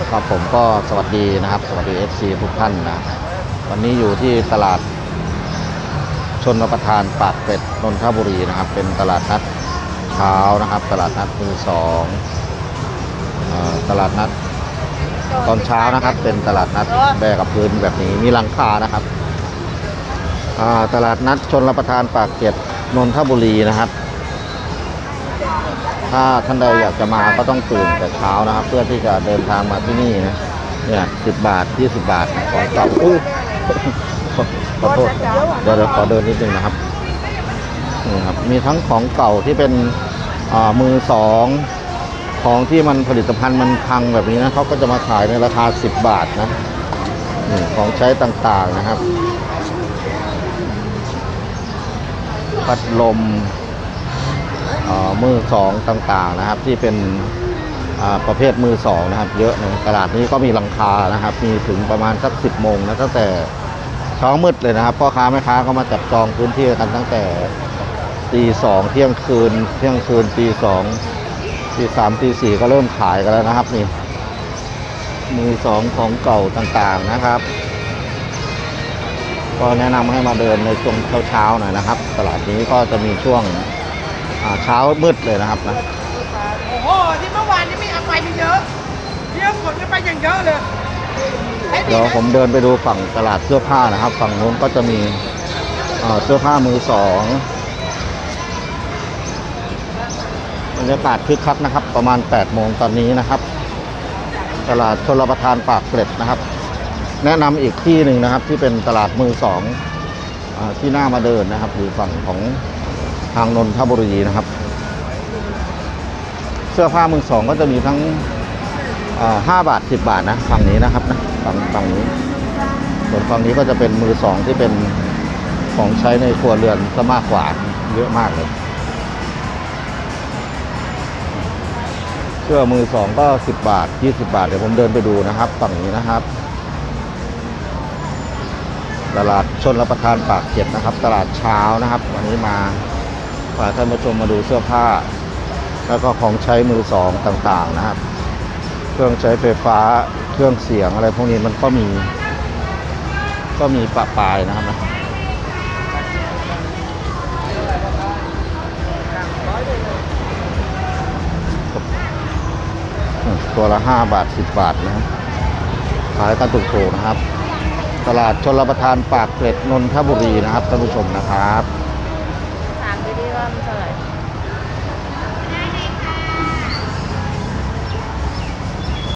ครับผมก็สวัสดีนะครับ สวัสดี FC ทุกท่านนะ วันนี้อยู่ที่ตลาดชนรับประทานปากเป็ดนนทบุรีนะครับ เป็นตลาดนัดเช้านะครับ ตลาดนัดมือสองอตลาดนัดตอนเช้านะครับ เป็นตลาดนัดแบกกับพื้นแบบนี้มีหลังคานะครับตลาดนัดชนรับประทานปากเกร็ดนนทบุรีนะครับ ถ้าท่านใดอยากจะมาก็ต้องตื่นแต่เช้านะครับ เพื่อที่จะเดินทางมาที่นี่นะเนี่ยสิบบาทยี่สิบบาทนะของเก่าอุ้ยขอโทษเดี๋ยวเดี๋ยวขอเดินนิดนึงนะครับนี่ครับมีทั้งของเก่าที่เป็นอ่ามือสองของที่มันผลิตภัณฑ์มันพังแบบนี้นะเขาก็จะมาขายในราคา 10 บาทนะนี่ของใช้ต่างๆนะครับ พัดลมเอ่อ มือสองต่างๆนะครับ ที่เป็นอ่าประเภทมือสองนะครับ เยอะในตลาดนี้ก็มีหลังคานะครับ มีถึงประมาณสักสิบโมงนะตั้งแต่เช้ามืดเลยนะครับพ่อค้าแม่ค้าก็มาจับจองพื้นที่กันตั้งแต่ตีสองเที่ยงคืนเที่ยงคืนตีสองตีสามตีสี่ก็เริ่มขายกันแล้วนะครับนี่มือสองของเก่าต่างๆนะครับ ก็แนะนำให้มาเดินในช่วงเช้าๆหน่อยนะครับ ตลาดนี้ก็จะมีช่วง อ่าเช้ามืดเลยนะครับนะโอ้โหที่เมื่อวานนี่ไม่เอาไปเยอะเยอะขนกันไปอย่างเยอะเลยไอ้นี่เดี๋ยวนะผมเดินไปดูฝั่งตลาดเสื้อผ้านะครับ ฝั่งนู้นก็จะมีเอ่อเสื้อผ้ามือสองบรรยากาศคึกคักนะครับ ประมาณ 8 โมงตอนนี้นะครับ ตลาดชลประทานปากเกร็ดนะครับ แนะนำอีกที่หนึ่งนะครับที่เป็นตลาดมือสองอาที่น่ามาเดินนะครับอยู่ฝั่งของ ทางนนทบุรีนะครับ เสื้อผ้ามือสองก็จะมีทั้งห้าบาทสิบบาทนะฝั่งนี้นะครับนะฝั่งฝั่งนี้ ส่วนฝั่งนี้ก็จะเป็นมือสองที่เป็นของใช้ในครัวเรือนซะมากกว่าเยอะมากเลยเสื้อมือสองก็สิบบาทยี่สิบาท เดี๋ยวผมเดินไปดูนะครับฝั่งนี้นะครับตลาดชนรับประทานปากเก็ดนะครับ ตลาดเช้านะครับ วันนี้มา พาท่านผู้ชมมาดูเสื้อผ้า แล้วก็ของใช้มือสองต่างๆนะครับ เครื่องใช้ไฟฟ้าเครื่องเสียงอะไรพวกนี้มันก็มี ก็มีปะปายนะครับนะตัวละห้าบาทสิบบาทนะขายกันถูกๆนะครับ ตลาดชนรับประทานปากเกร็ดนนทบุรีนะครับท่านผู้ชมนะครับ